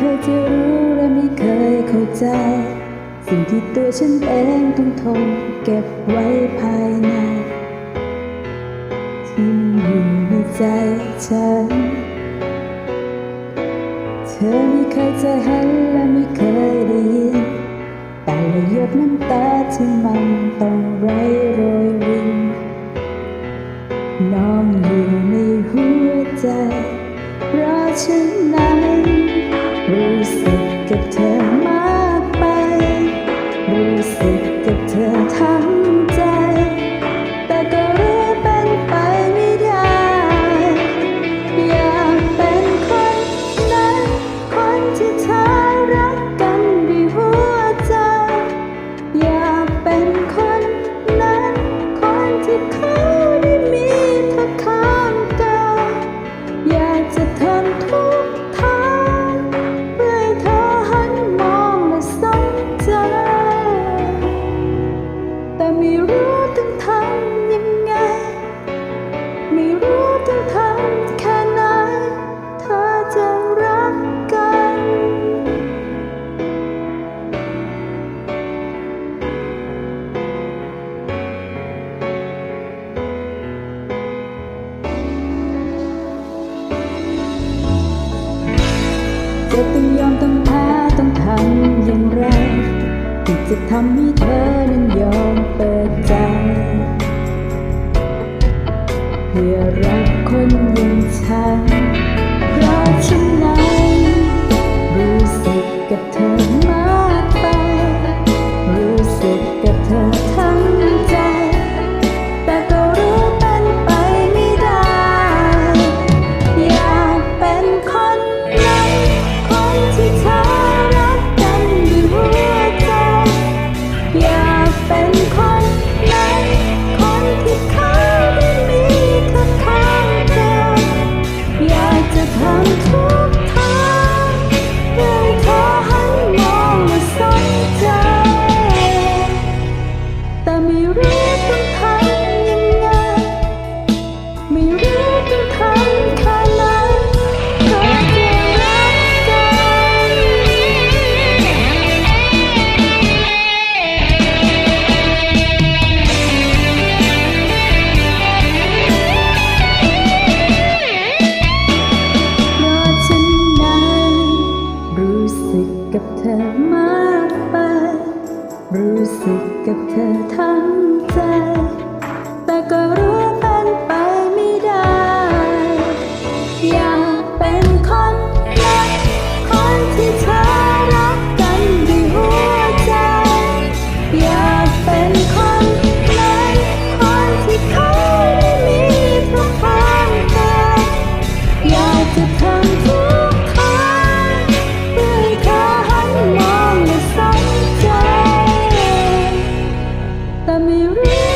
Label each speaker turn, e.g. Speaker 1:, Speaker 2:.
Speaker 1: เคยจะรู้และไม่เคยเข้าใจ สิ่งที่ตัวฉันเองต้องทนเก็บไว้ภายใน ที่อยู่ในใจฉัน เธอไม่เคยจะเห็นและไม่เคยได้ยิน แต่ละหยดน้ำตาที่มันต้องไร้โรยรินน้องอยู่ในหัวใจเพราะฉันนั้น ต้องแพ้ต้องทำอย่างไรที่จะทำให้เธอนั้นยอมเปิดใจ เพื่อรักคนอย่างฉัน รู้สึกกับเธอทั้งใจ แต่ก็รู้ แต่ไม่รู้